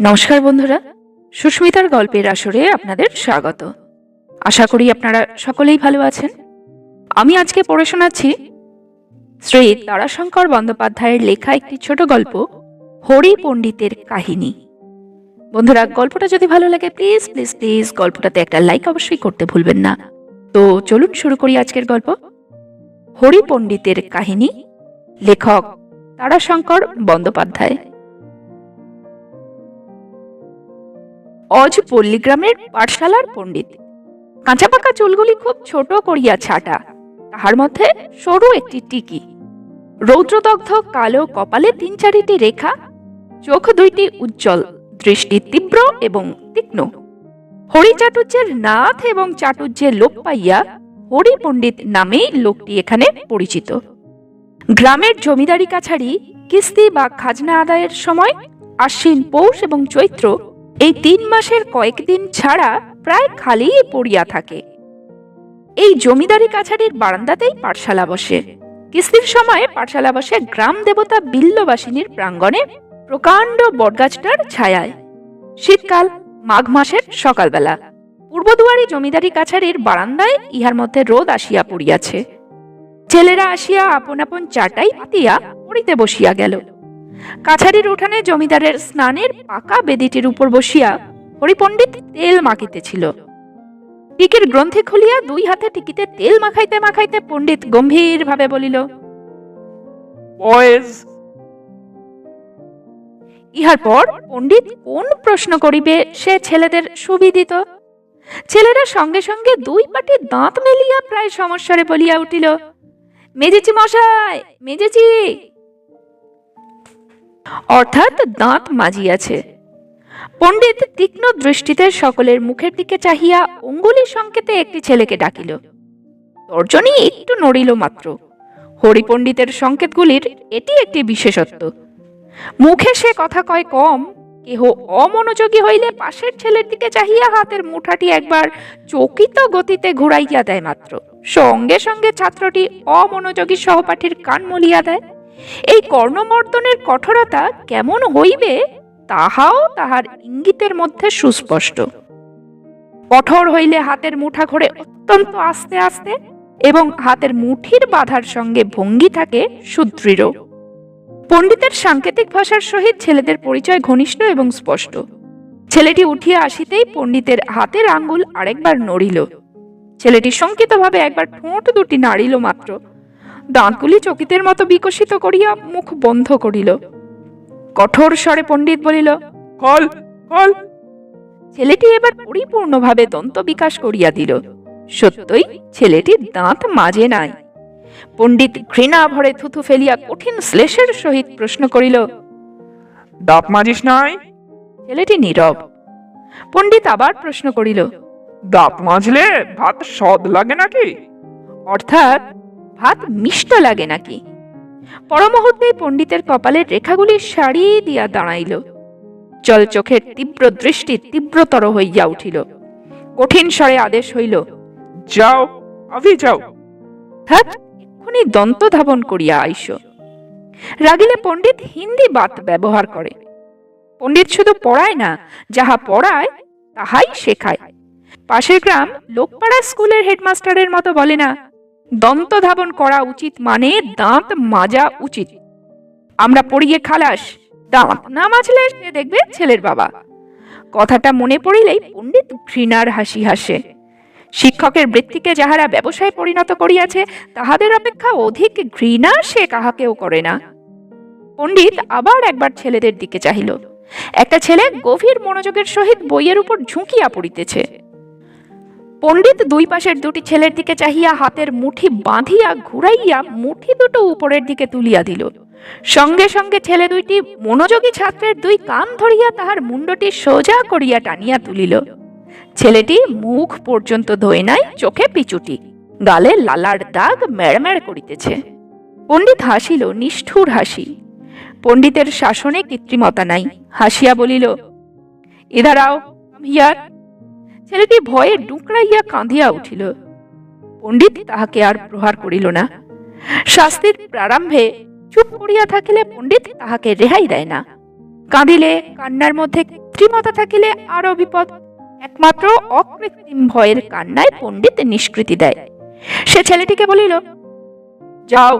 নমস্কার বন্ধুরা, সুস্মিতার গল্পের আসরে আপনাদের স্বাগত। আশা করি আপনারা সকলেই ভালো আছেন। আমি আজকে পড়ে শোনাচ্ছি শ্রী তারাশঙ্কর বন্দ্যোপাধ্যায়ের লেখা একটি ছোট গল্প, হরি পণ্ডিতের কাহিনী। বন্ধুরা, গল্পটা যদি ভালো লাগে প্লিজ প্লিজ প্লিজ গল্পটাতে একটা লাইক অবশ্যই করতে ভুলবেন না। তো চলুন শুরু করি আজকের গল্প। হরি পণ্ডিতের কাহিনী, লেখক তারাশঙ্কর বন্দ্যোপাধ্যায়। অজ পল্লীগ্রামের পাঠশালার পণ্ডিত। কাঁচা পাকা চুলগুলি খুব ছোট করিয়া ছাটা, তাহার মধ্যে সরু একটি টিকি। রৌদ্রদগ্ধ কালো কপালে তিন চারিটি রেখা, চোখ দুইটি উজ্জ্বল, দৃষ্টি তীব্র এবং তীক্ষ্ণ। হরি চাটুর্যের নাথ এবং চাটুর্যের লোক পাইয়া হরি পণ্ডিত নামেই লোকটি এখানে পরিচিত। গ্রামের জমিদারি কাছারি, কিস্তি বা খাজনা আদায়ের সময় আশ্বিন পৌষ এবং চৈত্র এই তিন মাসের কয়েকদিন ছাড়া প্রায় খালিই পড়িয়া থাকে। এই জমিদারি কাছারির বারান্দাতেই পাঠশালা বসে। কিস্তির সময় পাঠশালা বসে গ্রাম দেবতা বিল্লবাসিনীর প্রাঙ্গণে প্রকাণ্ড বটগাছটার ছায়ায়। শীতকাল, মাঘ মাসের সকালবেলা। পূর্বদুয়ারি জমিদারি কাছারির বারান্দায় ইহার মধ্যে রোদ আসিয়া পড়িয়াছে। ছেলেরা আসিয়া আপন আপন চাটাই পাতিয়া পড়িতে বসিয়া গেল। কাছারির উঠানে জমিদারের স্নানের পাকা বেদিটির উপর বসিয়া হরিপণ্ডিত তেল মাখিতেছিল। টিকির গ্রন্থি খুলিয়া দুই হাতে টিকিতে তেল মাখাইতে মাখাইতে পণ্ডিত গম্ভীর ভাবে বলিল বয়েজ ইহার পর পণ্ডিত কোন প্রশ্ন করিবে সে ছেলেদের সুবিদিত। ছেলেরা সঙ্গে সঙ্গে দুই পাটি দাঁত মেলিয়া প্রায় সমস্যারে বলিয়া উঠিল মেজেছি মশাই মেজেছি অর্থাৎ দাঁত মাজিয়াছে। পণ্ডিত তীক্ষ্ণ দৃষ্টিতে সকলের মুখের দিকে চাহিয়া অঙ্গুলি সংকেতে একটি ছেলেকে ডাকিল। তর্জনী একটু নড়িল মাত্র। হরিপণ্ডিতের সংকেতগুলির এটি একটি বিশেষত্ব। মুখে সে কথা কয় কম, কেহ অমনোযোগী হইলে পাশের ছেলের দিকে চাহিয়া হাতের মুঠাটি একবার চকিত গতিতে ঘুরাইয়া দেয় মাত্র। সঙ্গে সঙ্গে ছাত্রটি অমনোযোগী সহপাঠীর কান মলিয়া দেয়। এই কর্ণমর্দনের কঠোরতা কেমন হইবে, তাহাও তাহার ইঙ্গিতের মধ্যে সুস্পষ্ট। কঠোর হইলে হাতের মুঠা ঘরে অত্যন্ত আস্তে আস্তে এবং হাতের মুঠির বাধার সঙ্গে ভঙ্গি থাকে সুদৃঢ়। পণ্ডিতের সাংকেতিক ভাষার সহিত ছেলেদের পরিচয় ঘনিষ্ঠ এবং স্পষ্ট। ছেলেটি উঠিয়া আসিতেই পণ্ডিতের হাতের আঙ্গুল আরেকবার নড়িল। ছেলেটি শঙ্কিতভাবে একবার ঠোঁট দুটি নাড়িল মাত্র। দাঁতগুলি চকিতের মতো বিকশিত করিয়া মুখ বন্ধ করিল। কঠোর স্বরে পণ্ডিত বলিল কল কল ছেলেটি এবার পরিপূর্ণভাবে দন্ত বিকাশ করিয়া দিল। সত্যই ছেলেটির দাঁত মাজে নাই। পণ্ডিত ঘৃণা ভরে থুথু ফেলিয়া কঠিন শ্লেষের সহিত প্রশ্ন করিল দাঁত মাজিস নাই? ছেলেটি নীরব। পণ্ডিত আবার প্রশ্ন করিল দাঁত মাজলে ভাত স্বাদ লাগে নাকি? অর্থাৎ ভাত মিষ্ট লাগে নাকি? পরমুহূর্তেই পণ্ডিতের কপালের রেখাগুলি সারি দিয়া দাঁড়াইল। জল চোখের তীব্র দৃষ্টি তীব্রতর হইয়া উঠিল। কঠিন স্বরে আদেশ হইল, যাও আভি যাও। এক্ষুনি দন্ত ধাবন করিয়া আইস। রাগিলে পণ্ডিত হিন্দি বাত ব্যবহার করে। পণ্ডিত শুধু পড়ায় না, যাহা পড়ায়, তাহাই শেখায়। পাশের গ্রাম লোকপাড়া স্কুলের হেডমাস্টারের মতো বলে না দন্ত ধাবন করা উচিত মানে দাঁত মাজা উচিত। আমরা পড়িয়ে খালাস, দাঁত না মাজলে সে দেখবে ছেলের বাবা। কথাটা মনে পড়িলেই পণ্ডিত ঘৃণার হাসি হাসে। শিক্ষকের বৃত্তিকে যাহারা ব্যবসায় পরিণত করিয়াছে, তাহাদের অপেক্ষা অধিক ঘৃণা সে কাহাকেও করে না। পণ্ডিত আবার একবার ছেলেদের দিকে চাহিল। একটা ছেলে গভীর মনোযোগের সহিত বইয়ের উপর ঝুঁকিয়া পড়িতেছে। পণ্ডিত দুই পাশের দুটি ছেলের দিকে চাহিয়া হাতের মুঠি বাঁধিয়া ঘুরাইয়া মুঠি দুটো উপরের দিকে তুলিয়া দিল। সঙ্গে সঙ্গে ছেলে দুইটি মনোযোগী ছাত্রের দুই কান ধরিয়া তাহার মুন্ডটি সোজা করিয়া টানিয়া তুলিল। ছেলেটি মুখ পর্যন্ত ধোয় নাই, চোখে পিচুটি, গালে লালার দাগ মেড়মেড় করিতেছে। পণ্ডিত হাসিল, নিষ্ঠুর হাসি। পণ্ডিতের শাসনে কৃত্রিমতা নাই, হাসিয়া বলিল এদারাও হিয়ার ছেলেটি ভয়ে ডুকরাইয়া কাঁদিয়া উঠিল। পণ্ডিত তাহাকে আর প্রহার করিল না। শাস্তির প্রারম্ভে চুপ করিয়া থাকিলে পণ্ডিত তাহাকে রেহাই দেয় না। কাঁদিলে, কান্নার মধ্যে কৃত্রিমতা থাকিলে আরও বিপদ। একমাত্র অকৃত্রিম ভয়ের কান্নায় পণ্ডিত নিষ্কৃতি দেয়। সে ছেলেটিকে বলিল, যাও।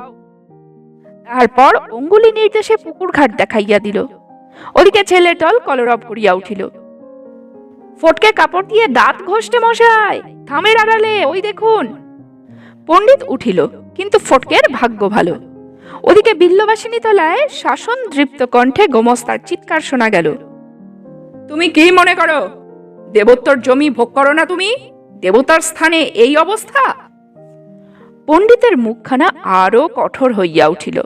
তারপর অঙ্গুলি নির্দেশে পুকুর ঘাট দেখাইয়া দিল। ওদিকে ছেলের দল কলরব করিয়া উঠিল। ফটকে কাপড় দিয়ে দাঁত ঘষতে মশাই। থামের আড়ালে, ওই দেখুন। পণ্ডিত উঠিল, কিন্তু ফটকের ভাগ্য ভালো। ওদিকে বিল্লবাসিনী তলায় শাসন দৃপ্ত কণ্ঠে গোমস্তার চিৎকার শোনা গেল। তুমি কি মনে করো? দেবোত্তর জমি ভোগ করো না তুমি? দেবতার স্থানে এই অবস্থা? পণ্ডিতের মুখখানা আরও কঠোর হইয়া উঠিল।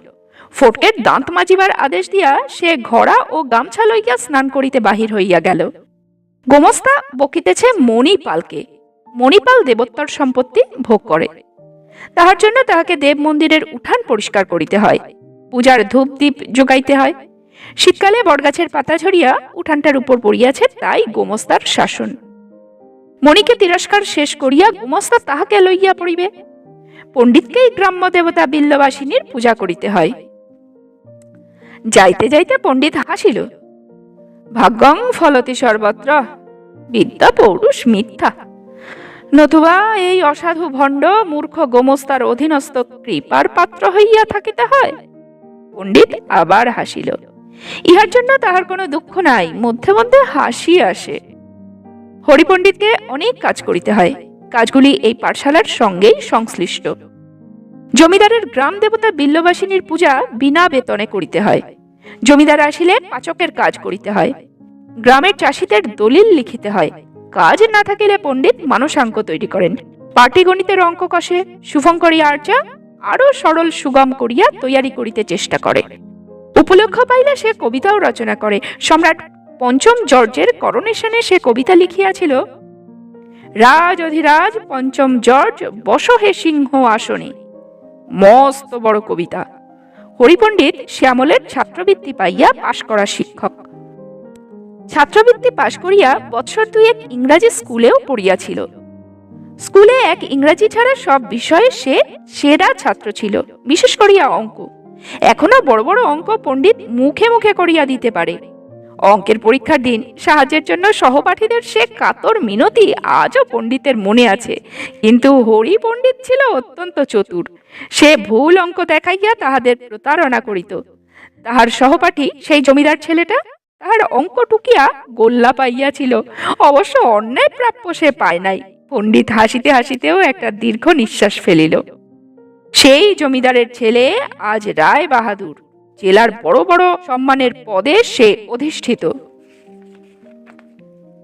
ফটকের দাঁত মাজিবার আদেশ দিয়া সে ঘোড়া ও গামছা লইয়া স্নান করিতে বাহির হইয়া গেল। গোমস্তা বকিতেছে মণিপালকে। মণিপাল দেবোত্তর সম্পত্তি ভোগ করে। তাহার জন্য তাহাকে দেব মন্দিরের উঠান পরিষ্কার করিতে হয়। পূজার ধূপ দ্বীপ যোগাইতে হয়। শীতকালে বটগাছের পাতা ঝরিয়া উঠানটার উপর পড়িয়াছে তাই গোমস্তার শাসন। মণিকে তিরস্কার শেষ করিয়া গোমস্তা তাহাকে লইয়া পড়িবে। পণ্ডিতকেই গ্রাম্য দেবতা বিল্লবাসিনীর পূজা করিতে হয়। যাইতে যাইতে পণ্ডিত হাসিল। ভাগ্যং ফলতি সর্বত্র। বিদ্যা পৌরুষ মিথ্যা। নতুবা এই অসাধু ভণ্ড মূর্খ গোমস্তার অধীনস্থ কৃপার পাত্র হইয়া থাকিতে হয়। পণ্ডিত আবার হাসিল। ইহার জন্য তাহার কোনো দুঃখ নাই, মধ্যে মধ্যে হাসি আসে। হরিপণ্ডিতকে অনেক কাজ করিতে হয়। কাজগুলি এই পাঠশালার সঙ্গেই সংশ্লিষ্ট। জমিদারের গ্রাম দেবতা বিল্লবাসিনীর পূজা বিনা বেতনে করিতে হয়। জমিদার আসিলে পাচকের কাজ করিতে হয়। গ্রামের চাষিদের দলিল লিখিতে হয়। কাজ না থাকিলে পণ্ডিত মানসাঙ্ক তৈরি করেন। পাটিগণিতের অঙ্ক কষে, শুভঙ্করী আর্চা আরও সরল সুগম করিয়া তৈয়ারি করিতে চেষ্টা করে। উপলক্ষ পাইলে সে কবিতাও রচনা করে। সম্রাট পঞ্চম জর্জের করোনেশনে সে কবিতা লিখিয়াছিল, রাজ অধিরাজ পঞ্চম জর্জ, বস হে সিংহ আসনে। মস্ত বড় কবিতা। হরিপণ্ডিত শ্যামলের ছাত্রবৃত্তি পাইয়া পাশ করা শিক্ষক। ছাত্রবৃত্তি পাশ করিয়া বৎসর দুই এক ইংরাজি স্কুলেও পড়িয়াছিল। স্কুলে এক ইংরাজি ছাড়া সব বিষয়ে সে সেরা ছাত্র ছিল, বিশেষ করিয়া অঙ্ক। এখনও বড় বড় অঙ্ক পণ্ডিত মুখে মুখে করিয়া দিতে পারে। অঙ্কের পরীক্ষার দিন সাহায্যের জন্য সহপাঠীদের সে কাতর মিনতি আজও পণ্ডিতের মনে আছে। কিন্তু হরি পণ্ডিত ছিল অত্যন্ত চতুর। সে ভুল অঙ্ক দেখাইয়া তাহাদের প্রতারণা করিত। তাহার সহপাঠী সেই জমিদার ছেলেটা তাহার অঙ্ক টুকিয়া গোল্লা পাইয়াছিল। অবশ্য অন্যায় প্রাপ্য সে পায় নাই। পণ্ডিত হাসিতে হাসিতেও একটা দীর্ঘ নিঃশ্বাস ফেলিল। সেই জমিদারের ছেলে আজ রায় বাহাদুর। জেলার বড় বড় সম্মানের পদে সে অধিষ্ঠিত।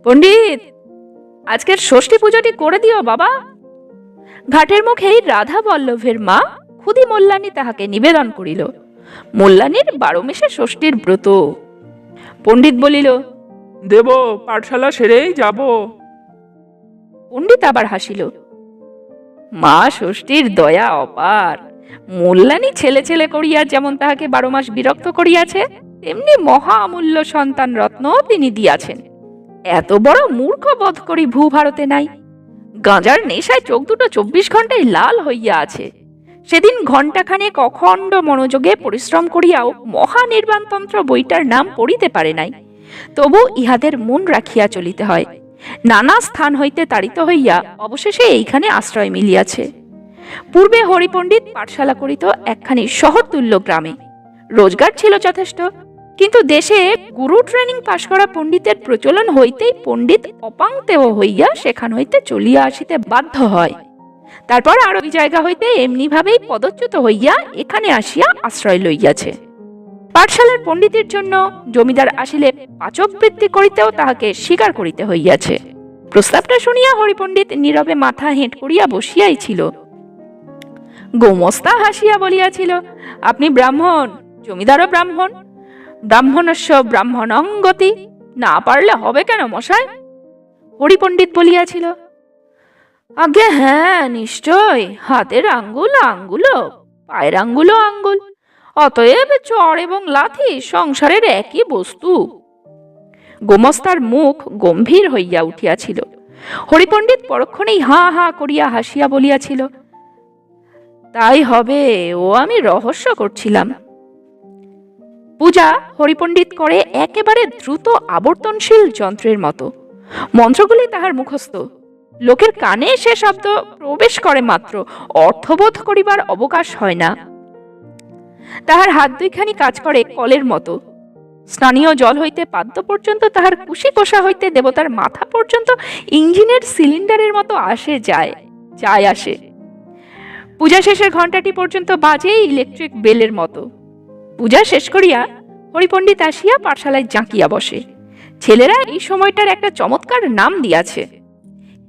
পণ্ডিত, আজকের ষষ্ঠী পুজোটি করে দিও বাবা। ঘাটের মুখেই রাধা বল্লভের মা খুদি মোল্লানি তাহাকে নিবেদন করিল। মোল্লানির বারো মেশে ষষ্ঠীর ব্রত। পণ্ডিত বলিল দেব পাঠশালা সেরেই যাব। পণ্ডিত আবার হাসিল মা ষষ্ঠীর দয়া অপার। মোল্লানি ছেলে ছেলে করিয়া যেমন তাহাকে বারো মাস বিরক্ত করিয়াছে তেমনি মহা অমূল্য সন্তান রত্ন তিনি দিয়াছেন। এত বড় মূর্খ বোধ করি ভূ ভারতে নাই। গাঁজার নেশায় চোখ দুটো চব্বিশ ঘন্টায় লাল হইয়া আছে। সেদিন ঘণ্টাখানেক অখণ্ড মনোযোগে পরিশ্রম করিয়াও মহানির্বাণতন্ত্র বইটার নাম পড়িতে পারে নাই। তবু ইহাদের মন রাখিয়া চলিতে হয়। নানা স্থান হইতে তাড়িত হইয়া অবশেষে এইখানে আশ্রয় মিলিয়াছে। পূর্বে হরিপণ্ডিত পাঠশালা করিত একখানি শহরতুল্য গ্রামে। রোজগার ছিল যথেষ্ট, কিন্তু দেশে গুরু ট্রেনিং পাশ করা পণ্ডিতের প্রচলন হইতেই পণ্ডিত অপাংতেও হইয়া সেখান হইতে চলিয়া আসিতে বাধ্য হয়। তারপর আরও ওই জায়গা হইতে এমনিভাবেই পদচ্যুত হইয়া এখানে আসিয়া আশ্রয় লইয়াছে। পাঠশালার পণ্ডিতের জন্য জমিদার আসিলে পাচক বৃত্তি করিতেও তাহাকে স্বীকার করিতে হইয়াছে। প্রস্তাবটা শুনিয়া হরিপণ্ডিত নীরবে মাথা হেঁট করিয়া বসিয়াই ছিল। গোমস্তা হাসিয়া বলিয়াছিল, আপনি ব্রাহ্মণ, জমিদারও ব্রাহ্মণ। ব্রাহ্মণস্য ব্রাহ্মণঙ্গতি। না পারলে হবে কেন মশাই? হরিপণ্ডিত বলিয়াছিল আগে হ্যাঁ নিশ্চয়। হাতের আঙ্গুল আঙ্গুল, পায়ের আঙ্গুল আঙ্গুল। অতএব চর এবং লাথি সংসারের একই বস্তু। গোমস্তার মুখ গম্ভীর হইয়া উঠিয়াছিল। হরিপণ্ডিত পরক্ষণেই হা হা করিয়া হাসিয়া বলিয়াছিল, তাই হবে, ও আমি রহস্য করছিলাম। পূজা হরিপণ্ডিত করে একেবারে দ্রুত আবর্তনশীল যন্ত্রের মতো। মন্ত্রগুলি তাহার মুখস্থ। লোকের কানে সে শব্দ প্রবেশ করে মাত্র। অর্থবোধ করিবার অবকাশ হয় না। তাহার হাত দুইখানি কাজ করে কলের মতো। স্নানীয় জল হইতে পাদ্য পর্যন্ত তাহার কুশি কোষা হইতে দেবতার মাথা পর্যন্ত ইঞ্জিনের সিলিন্ডারের মতো আসে যায় যায় আসে। পূজা শেষের ঘন্টাটি পর্যন্ত বাজে ইলেকট্রিক বেলের মতো। পূজা শেষ করিয়া হরিপণ্ডিত আসিয়া পাঠশালায় জাঁকিয়া বসে। ছেলেরা এই সময়টার একটা চমৎকার নাম দিয়াছে।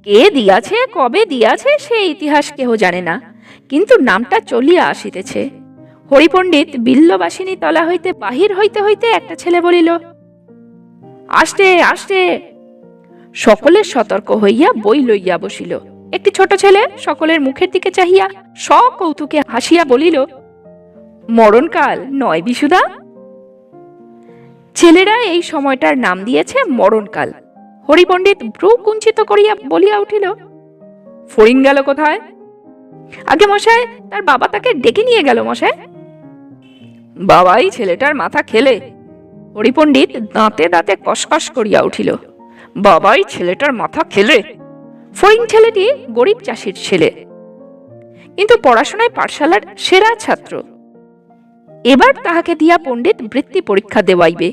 কে দিয়াছে, কবে দিয়াছে, সে ইতিহাস কেহ জানে না। কিন্তু নামটা চলিয়া আসিতেছে। হরিপণ্ডিত বিল্লবাসিনী তলা হইতে বাহির হইতে হইতে একটা ছেলে বলিল, আসতে আসতে। সকলে সতর্ক হইয়া বই লইয়া বসিল। একটি ছোট ছেলে সকলের মুখের দিকে চাহিয়া সকৌতুকে হাসিয়া বলিল, মরণকাল নয় বিশুদা? ছেলেরা এই সময়টার নাম দিয়েছে মরণকাল। হরিপণ্ডিত ভ্রু কুঞ্চিত করিয়া বলিয়া উঠিল, ফড়িং গেল কোথায়? আগে মশাই, তার বাবা তাকে ডেকে নিয়ে গেল মশাই। বাবাই, ছেলেটার মাথা খেলে। হরিপণ্ডিত দাঁতে দাঁতে কসকস করিয়া উঠিল, বাবাই, ছেলেটার মাথা খেলে। ফড়িং ছেলেটি গরিব চাষির ছেলে, কিন্তু পড়াশোনায় পাঠশালার সেরা ছাত্র। এবার তাহাকে দিয়া পণ্ডিত বৃত্তি পরীক্ষা দেওয়াইবে।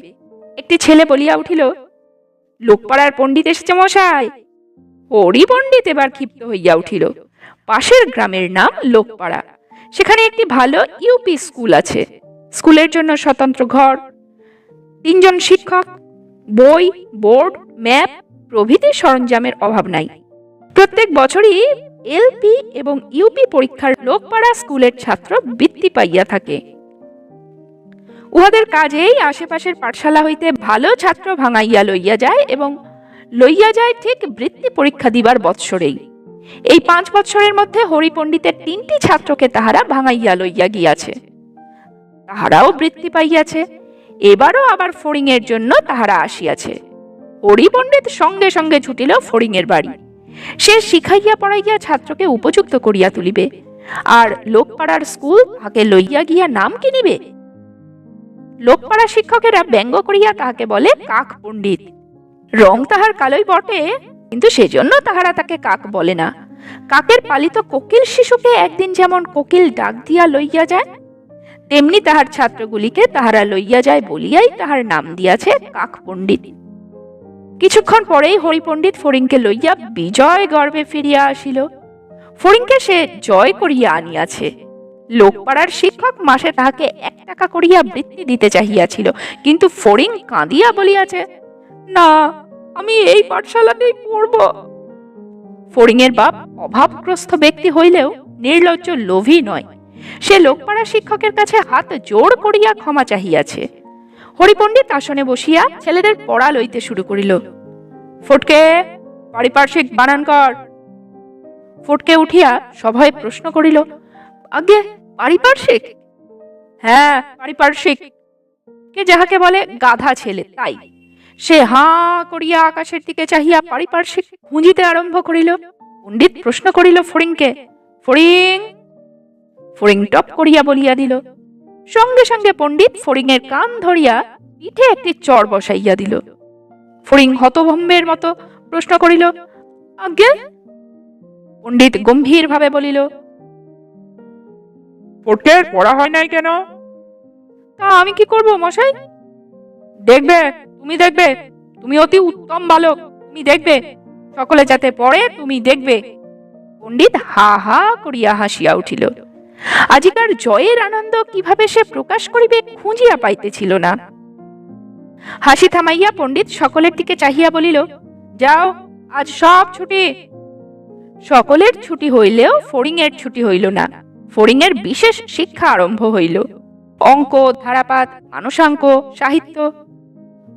একটি ছেলে বলিয়া উঠিল লোকপাড়ার পণ্ডিত এসেছে মশাই। হরি পণ্ডিত এবার ক্ষিপ্ত হইয়া উঠিল। পাশের গ্রামের নাম লোকপাড়া। সেখানে একটি ভালো ইউপি স্কুল আছে। স্কুলের জন্য স্বতন্ত্র ঘর। তিনজন শিক্ষক, বই, বোর্ড, ম্যাপ প্রভৃতি সরঞ্জামের অভাব নাই। প্রত্যেক বছরই এলপি এবং ইউপি পরীক্ষার লোকপাড়া স্কুলের ছাত্র বৃত্তি পাইয়া থাকে। উহাদের কাজেই আশেপাশের পাঠশালা হইতে ভালো ছাত্র ভাঙাইয়া লইয়া যায় এবং লইয়া যায় ঠিক বৃত্তি পরীক্ষা দিবার বৎসরেই। এই পাঁচ বৎসরের মধ্যে হরিপণ্ডিতের তিনটি ছাত্রকে তাহারা ভাঙাইয়া লইয়া গিয়াছে। তাহারাও বৃত্তি পাইয়াছে, এবারও আবার ফড়িং এর জন্য তাহারা আসিয়াছে। হরিপণ্ডিত সঙ্গে সঙ্গে ছুটিল ফড়িং এর বাড়ি। সে শিখাইয়া পড়াইয়া ছাত্রকে উপযুক্ত করিয়া তুলিবে, আর লোকপাড়ার স্কুল তাহাকে লইয়া গিয়া নাম কি নিবে লোকপাড়া শিক্ষকেরা ব্যঙ্গ করিয়া তাহাকে বলে কাক পণ্ডিত। রং তাহার কালোই বটে, কিন্তু সেজন্য তাহারা তাকে কাক বলে না। কাকের পালিত কোকিল শিশুকে একদিন যেমন কোকিল ডাক দিয়া লইয়া যায়, তেমনি তাহার ছাত্রগুলিকে তাহারা লইয়া যায় বলিয়াই তাহার নাম দিয়াছে কাক পণ্ডিত। কিছুক্ষণ পরেই হরিপণ্ডিত ফড়িংকে লইয়া বিজয় গর্বে ফিরিয়া আসিল। ফড়িংকে সে জয় করিয়া আনিয়াছে। লোকপাড়ার শিক্ষক মাসে তাহাকে এক টাকা করিয়া বৃত্তি দিতে চাহিয়াছিল, কিন্তু ফড়িং কাঁদিয়া বলিয়াছে, না, আমি এই পাঠশালাতেই পড়ব। ফড়িংয়ের বাপ অভাবগ্রস্ত ব্যক্তি হইলেও নির্লজ্জ লোভী নয়। সে লোকপাড়া শিক্ষকের কাছে হাত জোর করিয়া ক্ষমা চাহিয়াছে। হরিপণ্ডিত আসনে বসিয়া ছেলেদের পড়া লইতে শুরু করিল। ফটকে, পারিপার্শ্বিক বানান কর ফটকে উঠিয়া সভয়ে প্রশ্ন করিল আগে পারিপার্শ্বিক? হ্যাঁ পারিপার্শ্বিক। কে যাহাকে বলে গাধা ছেলে, তাই। সে হাঁ করিয়া আকাশের দিকে চাহিয়া পারিপার্শ্বিক খুঁজিতে আরম্ভ করিল, পণ্ডিত প্রশ্ন করিল ফড়িংকে। ফড়িং ফড়িং টপ করিয়া বলিয়া দিল। সঙ্গে সঙ্গে পণ্ডিত ফড়িংয়ের কান ধরিয়া পিঠে একটি চর বসাইয়া দিল। ফড়িং হতভম্বের মতো প্রশ্ন করিল, আজ্ঞে? পণ্ডিত গম্ভীর ভাবে বলিল ফটকের পড়া হয় নাই কেন? তা আমি কি করব, মশাই? দেখবে, তুমি দেখবে, তুমি অতি উত্তম বালক, তুমি দেখবে, সকলে যাতে পড়ে, তুমি দেখবে। পণ্ডিত হা হা করিয়া হাসিয়া উঠিল। আজিকার জয়ের আনন্দ কীভাবে সে প্রকাশ করিবে খুঁজিয়া পাইতেছিল না। হাসি থামাইয়া পণ্ডিত সকলের দিকে চাহিয়া বলিল, যাও, আজ সব ছুটি। সকলের ছুটি হইলেও ফড়িং এর ছুটি হইল না। ফড়িং এর বিশেষ শিক্ষা আরম্ভ হইল। অঙ্ক ধারাপাত মানসাঙ্ক সাহিত্য।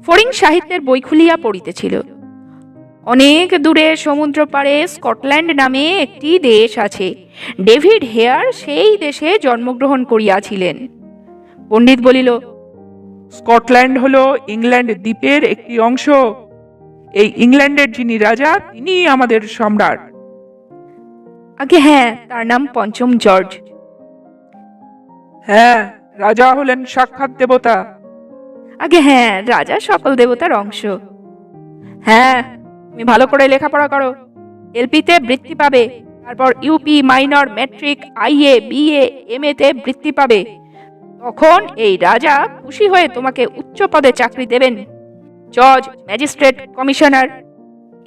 ফড়িং সাহিত্যের বই খুলিয়া পড়িতেছিল। অনেক দূরে সমুদ্র পাড়ে স্কটল্যান্ড নামে একটি দেশ আছে। ডেভিড হেয়ার সেই দেশে জন্মগ্রহণ করিয়াছিলেন। পণ্ডিত বলিল স্কটল্যান্ড হলো ইংল্যান্ড দ্বীপের একটি অংশ। এই ইংল্যান্ডের যিনি রাজা তিনি আমাদের সম্রাট। আগে হ্যাঁ তার নাম পঞ্চম জর্জ। হ্যাঁ রাজা হলেন সাক্ষাৎ দেবতা। আগে হ্যাঁ রাজা সকল দেবতার অংশ। হ্যাঁ তুমি ভালো করে লেখাপড়া করো। এলপিতে বৃত্তি পাবে তারপর UP minor matric IA BA MA তে বৃত্তি পাবে। তখন এই রাজা খুশি হয়ে তোমাকে উচ্চ পদে চাকরি দেবেন। জজ ম্যাজিস্ট্রেট কমিশনার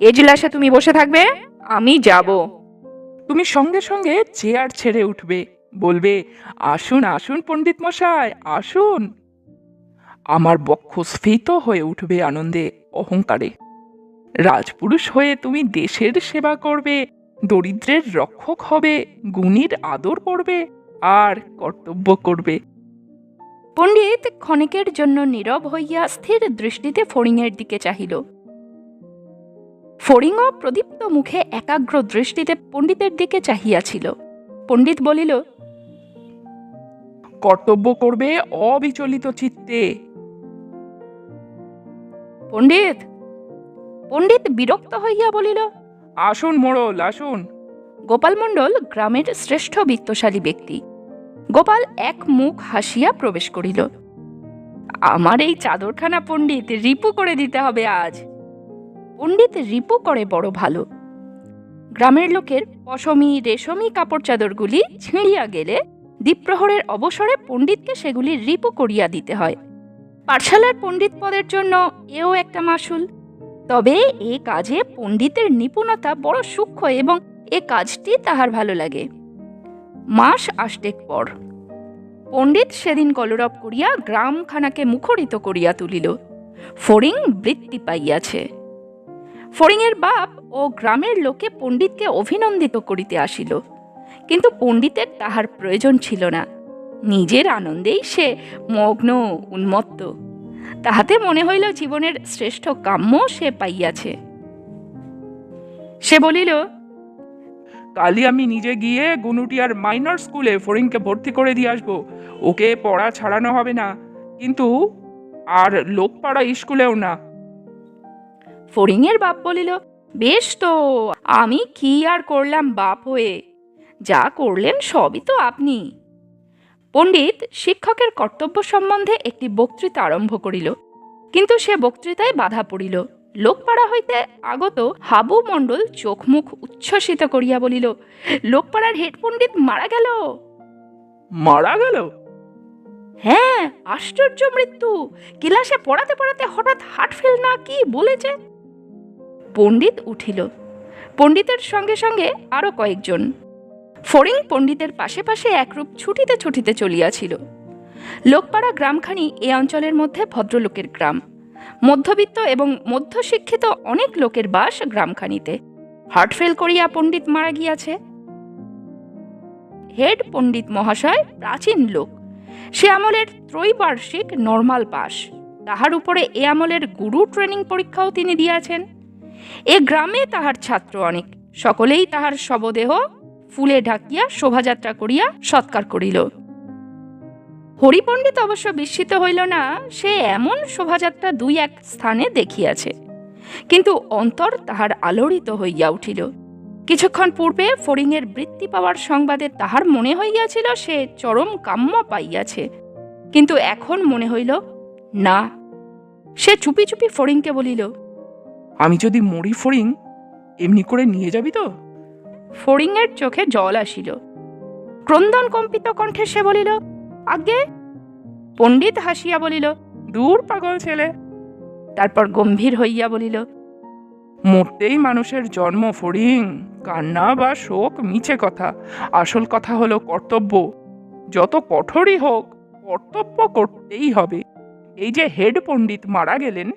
এজলাসে তুমি বসে থাকবে আমি যাব। তুমি সঙ্গে সঙ্গে চেয়ার ছেড়ে উঠবে। বলবে, আসুন আসুন পণ্ডিত মশাই, আসুন। আমার বক্ষ স্ফীত হয়ে উঠবে আনন্দে, অহংকারে। রাজপুরুষ হয়ে তুমি দেশের সেবা করবে, দরিদ্রের রক্ষক হবে, গুণীর আদর করবে, আর কর্তব্য করবে। পণ্ডিত ক্ষণিকের জন্য নীরব হইয়া স্থির দৃষ্টিতে ফড়িংয়ের দিকে চাহিল। ফড়িংও প্রদীপ্ত মুখে একাগ্র দৃষ্টিতে পণ্ডিতের দিকে চাহিয়াছিল। পণ্ডিত বলিল কর্তব্য করবে অবিচলিত চিত্তে। পণ্ডিত পণ্ডিত বিরক্ত হইয়া বলিল আসুন মোড়ল আসুন। গোপাল মণ্ডল গ্রামের শ্রেষ্ঠ বিত্তশালী ব্যক্তি। গোপাল এক মুখ হাসিয়া প্রবেশ করিল। আমার এই চাদরখানা পণ্ডিত রিপু করে দিতে হবে আজ। পণ্ডিত রিপু করে বড় ভালো। গ্রামের লোকের পশমি রেশমি কাপড় চাদরগুলি ছিঁড়িয়া গেলে দ্বীপ্রহরের অবসরে পণ্ডিতকে সেগুলি রিপু করিয়া দিতে হয়। পাঠশালার পণ্ডিত পদের জন্য এও একটা মাসুল। তবে এ কাজে পণ্ডিতের নিপুণতা বড় সূক্ষ্ম এবং এ কাজটি তাহার ভালো লাগে। মাস আষ্টেক পর। পণ্ডিত সেদিন কলরব করিয়া গ্রামখানাকে মুখরিত করিয়া তুলিল। ফড়িং বৃত্তি পাইয়াছে। ফড়িংয়ের বাপ ও গ্রামের লোকে পণ্ডিতকে অভিনন্দিত করিতে আসিল। কিন্তু পণ্ডিতের তাহার প্রয়োজন ছিল না। নিজের আনন্দেই সে মগ্ন উন্মত্ত। তাহাতে মনে হইল জীবনের শ্রেষ্ঠ কাম্য সে পাইয়াছে। সে বলিল কালই আমি নিজে গিয়ে গুনুটিয়ার মাইনর স্কুলে ফরিংকে ভর্তি করে দিয়ে আসব। ওকে পড়া ছাড়ানো হবে না। কিন্তু আর লোকপাড়া স্কুলেও না। ফড়িংয়ের বাপ বলিল বেশ তো আমি কি আর করলাম বাপ হয়ে? যা করলেন সবই তো আপনি। পণ্ডিত শিক্ষকের কর্তব্য সম্বন্ধে একটি বক্তৃতা আরম্ভ করিল কিন্তু সে বক্তৃতায় বাধা পড়িল। লোকপাড়া হইতে আগত হাবু মণ্ডল চোখ মুখ উচ্ছ্বসিত করিয়া বলিল লোকপাড়ার হেড পণ্ডিত মারা গেল? মারা গেল? হ্যাঁ আশ্চর্য মৃত্যু। ক্লাসে পড়াতে পড়াতে হঠাৎ হার্ট ফেল না কি বলেছে? পণ্ডিত উঠিল। পণ্ডিতের সঙ্গে সঙ্গে আরও কয়েকজন ফড়িং পণ্ডিতের পাশে পাশে একরূপ ছুটিতে ছুটিতে চলিয়াছিল। লোকপাড়া গ্রামখানি এ অঞ্চলের মধ্যে ভদ্রলোকের গ্রাম। মধ্যবিত্ত এবং মধ্যশিক্ষিত অনেক লোকের বাস গ্রামখানিতে। হার্ট ফেল করিয়া পণ্ডিত মারা গিয়াছে। হেড পণ্ডিত মহাশয় প্রাচীন লোক। সে আমলের ত্রৈবার্ষিক নর্মাল পাস। তাহার উপরে এ আমলের গুরু ট্রেনিং পরীক্ষাও তিনি দিয়াছেন। এ গ্রামে তাহার ছাত্র অনেক। সকলেই তাহার শবদেহ ফুলে ঢাকিয়া শোভাযাত্রা করিয়া সৎকার করিল। হরিপণ্ডিত অবশ্য বিস্মিত হইল না, সে এমন শোভাযাত্রা দুই এক স্থানে দেখিয়াছে। কিন্তু অন্তর তাহার আলোড়িত হইয়া উঠিল। কিছুক্ষণ পূর্বে ফড়িংয়ের বৃত্তি পাওয়ার সংবাদে তাহার মনে হইয়াছিল সে চরম কাম্য পাইয়াছে। কিন্তু এখন মনে হইল, না, সে চুপি চুপি ফড়িংকে বলিল, আমি যদি মরি ফরিং এমনি করে নিয়ে যাবি তো? ফড়িংয়ের চোখে জল আসিল। ক্রন্দন কম্পিত কণ্ঠে সে বলিল আগে পণ্ডিত হাসিয়া বলিল, দূর পাগল ছেলে। তারপর গম্ভীর হইয়া বলিল, মরতেই মানুষের জন্ম ফড়িং, কান্না বা শোক মিছে কথা। আসল কথা হলো কর্তব্য। যত কঠোরই হোক, কর্তব্য করতেই হবে। এই যে হেড পণ্ডিত মারা গেলেন,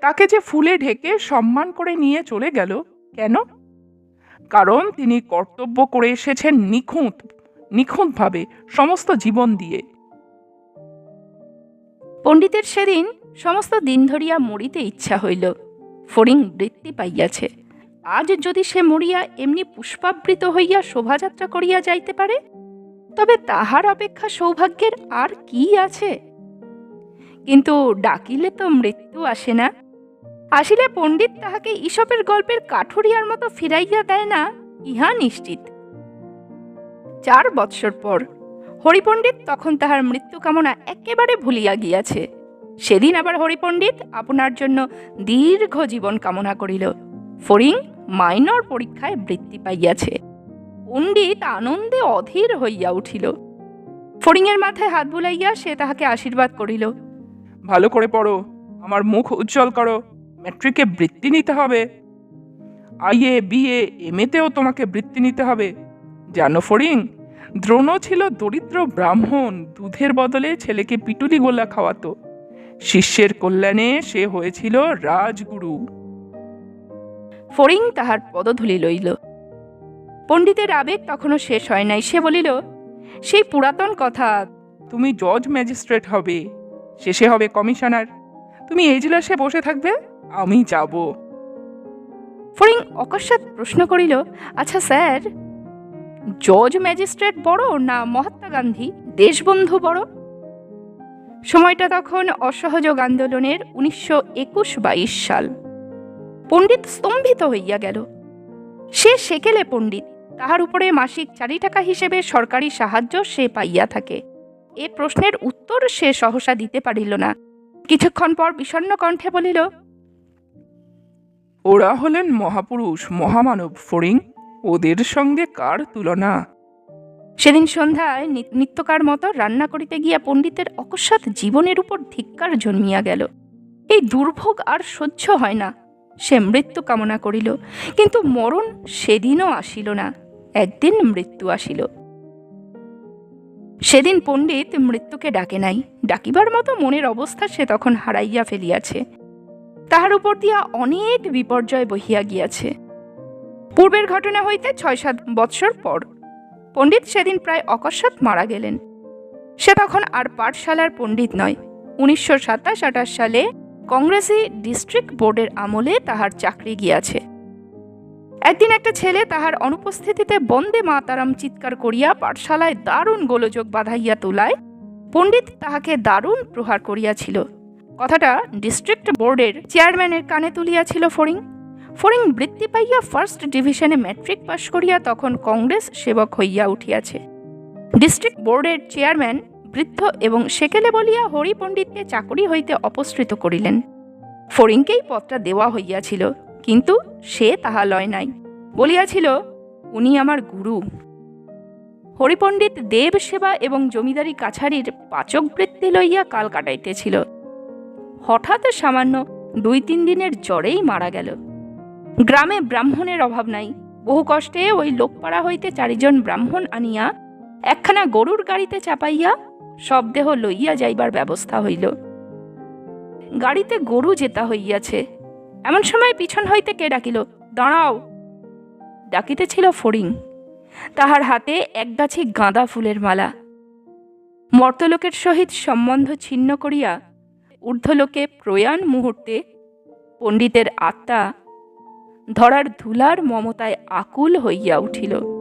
তাকে যে ফুলে ঢেকে সম্মান করে নিয়ে চলে গেল, কেন? কারণ তিনি কর্তব্য করে এসেছেন নিখুঁত, নিখুঁতভাবে সমস্ত জীবন দিয়ে। পণ্ডিতের সেদিন সমস্ত দিন ধরিয়া মরিতে ইচ্ছা হইল। ফড়িং বৃত্তি পাইয়াছে। আজ যদি সে মরিয়া এমনি পুষ্পাবৃত হইয়া শোভাযাত্রা করিয়া যাইতে পারে, তবে তাহার অপেক্ষা সৌভাগ্যের আর কি আছে? কিন্তু ডাকিলে তো মৃত্যু আসে না। আসিলে পণ্ডিত তাহাকে ঈশপের গল্পের কাঠুরিয়ার মতো ফিরাইয়া দেয় না, ইহা নিশ্চিত। চার বৎসর পর হরিপণ্ডিত তখন তাহার মৃত্যু কামনা একেবারে ভুলিয়া গিয়াছে। সেদিন আবার হরিপণ্ডিত আপনার জন্য দীর্ঘ জীবন কামনা করিল। ফড়িং মাইনর পরীক্ষায় বৃত্তি পাইয়াছে। পণ্ডিত আনন্দে অধীর হইয়া উঠিল। ফড়িংয়ের মাথায় হাত বুলাইয়া সে তাহাকে আশীর্বাদ করিল। ভালো করে পড়ো, আমার মুখ উজ্জ্বল করো। ম্যাট্রিকে বৃত্তি নিতে হবে। আইএ বিএ এমএতেও তোমাকে বৃত্তি নিতে হবে। জানো ফড়িং দ্রোণ ছিল দরিদ্র ব্রাহ্মণ দুধের বদলে ছেলেকে পিটুলি গোল্লা খাওয়াতো। শিষ্যের কল্যাণে সে হয়েছিল রাজগুরু। ফড়িং তাহার পদধূলি লইল। পণ্ডিতের আবেগ তখনও শেষ হয় নাই। সে বলিল সেই পুরাতন কথা। তুমি জজ ম্যাজিস্ট্রেট হবে। শেষে হবে কমিশনার। তুমি এজলাসে বসে থাকবে? আমি যাব। ফরিং অকস্মাৎ প্রশ্ন করিল আচ্ছা স্যার, জজ ম্যাজিস্ট্রেট বড় না মহাত্মা গান্ধী? দেশবন্ধু বড়? সময়টা তখন অসহযোগ আন্দোলনের উনিশশো একুশ বাইশ সাল। পণ্ডিত স্তম্ভিত হইয়া গেল। সে সেকেলে পণ্ডিত, তাহার উপরে মাসিক চারি টাকা হিসেবে সরকারি সাহায্য সে পাইয়া থাকে। এ প্রশ্নের উত্তর সে সহসা দিতে পারিল না। কিছুক্ষণ পর বিষণ্ণ কণ্ঠে বলিল ওরা হলেন মহাপুরুষ, মহামানব ফড়িং। ওদের সঙ্গে কার তুলনা? সেদিন সন্ধ্যায় নিত্যকার মতো রান্না করিতে গিয়া পণ্ডিতের অকস্মাৎ জীবনের উপর ধিক্কার জন্মিয়া গেল। এই দুর্ভোগ আর সহ্য হয় না। সে মৃত্যু কামনা করিল, কিন্তু মরণ সেদিনও আসিল না। একদিন মৃত্যু আসিল। সেদিন পণ্ডিত মৃত্যুকে ডাকে নাই। ডাকিবার মতো মনের অবস্থা সে তখন হারাইয়া ফেলিয়াছে। তাহার উপর দিয়া অনেক বিপর্যয় বহিয়া গিয়াছে। পূর্বের ঘটনা হইতে ছয় সাত বৎসর পর পণ্ডিত সেদিন প্রায় অকস্মাৎ মারা গেলেন। সে তখন আর পাঠশালার পণ্ডিত নয়। উনিশশো সাতাশ আঠাশ সালে কংগ্রেসি ডিস্ট্রিক্ট বোর্ডের আমলে তাহার চাকরি গিয়াছে। একদিন একটা ছেলে তাহার অনুপস্থিতিতে বন্দে মাতারাম চিৎকার করিয়া পাঠশালায় দারুণ গোলযোগ বাঁধাইয়া তোলায় পণ্ডিত তাহাকে দারুণ প্রহার করিয়াছিল। কথাটা ডিস্ট্রিক্ট বোর্ডের চেয়ারম্যানের কানে তুলিয়াছিল ফড়িং। ফড়িং বৃত্তি পাইয়া ফার্স্ট ডিভিশনে ম্যাট্রিক পাশ করিয়া তখন কংগ্রেস সেবক হইয়া উঠিয়াছে। ডিস্ট্রিক্ট বোর্ডের চেয়ারম্যান বৃদ্ধ এবং সেকেলে বলিয়া হরি পণ্ডিতকে চাকরি হইতে অপসৃত করিলেন। ফড়িংকেই পদটা দেওয়া হইয়াছিল, কিন্তু সে তাহা লয় নাই। বলিয়াছিল, উনি আমার গুরু। হরিপণ্ডিত দেব সেবা এবং জমিদারি কাছারির পাচক বৃত্তি লইয়া কাল কাটাইতেছিল। হঠাৎ সামান্য দুই তিন দিনের জ্বরেই মারা গেল। গ্রামে ব্রাহ্মণের অভাব নাই। বহু কষ্টে ওই লোকপাড়া হইতে চারিজন ব্রাহ্মণ আনিয়া একখানা গরুর গাড়িতে চাপাইয়া সব দেহ লইয়া যাইবার ব্যবস্থা হইল। গাড়িতে গরু যেতা হইয়াছে। এমন সময় পিছন হইতে কে ডাকিল, দাঁড়াও। ডাকিতেছিল ফড়িং। তাহার হাতে একগাছি গাঁদা ফুলের মালা। মর্তলোকের সহিত সম্বন্ধ ছিন্ন করিয়া ঊর্ধ্বলোকে প্রয়াণ মুহূর্তে পণ্ডিতের আত্মা ধরার ধুলার মমতায় আকুল হইয়া উঠিল।